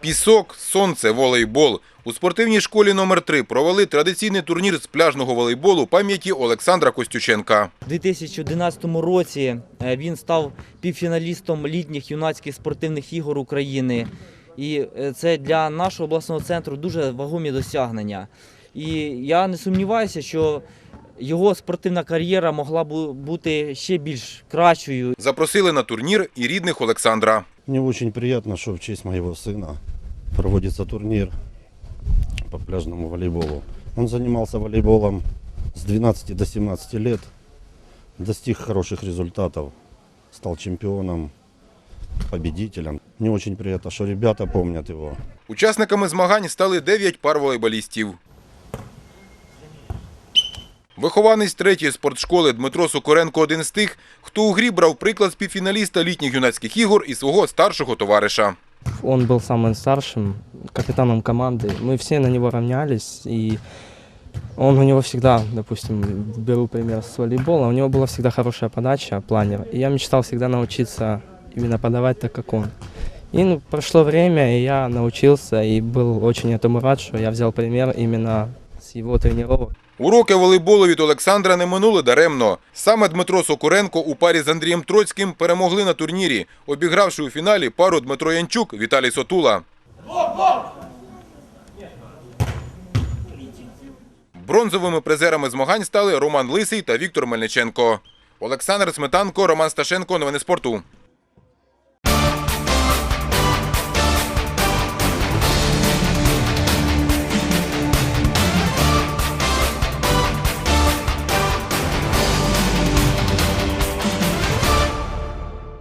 Пісок, сонце, волейбол. У спортивній школі номер 3 провели традиційний турнір з пляжного волейболу пам'яті Олександра Костюченка. У 2011 році е, він став півфіналістом літніх юнацьких спортивних ігор України. І е, це для нашого обласного центру дуже вагомі досягнення. І я не сумніваюся, що його спортивна кар'єра могла б бути ще більш кращою. Запросили на турнір і рідних Олександра. Мне очень приятно, что в честь моего сына проводится турнир по пляжному волейболу. Он занимался волейболом с 12 до 17 лет, достиг хороших результатов, стал чемпионом, победителем. Мне очень приятно, что ребята помнят его. Учасниками змагань стали 9 пар волейболістів. Вихованець третьої спортшколи Дмитро Сокоренко один з тих, хто у грі брав приклад співфіналіста літніх юнацьких ігор і свого старшого товариша. Он был самым старшим капитаном команды. Мы все на него равнялись, и он у него всегда, допустим, беру пример с волейбола, у него была всегда хорошая подача, планер. И я мечтал всегда научиться именно подавать так, как он. И ну, прошло время, и я научился, и был очень этому рад, что я взял пример именно с его тренировок. Уроки волейболу від Олександра не минули даремно. Саме Дмитро Сокуренко у парі з Андрієм Троцьким перемогли на турнірі, обігравши у фіналі пару Дмитро Янчук Віталій Сотула. Бронзовими призерами змагань стали Роман Лисий та Віктор Мельниченко. Олександр Сметанко, Роман Сташенко. Новини спорту.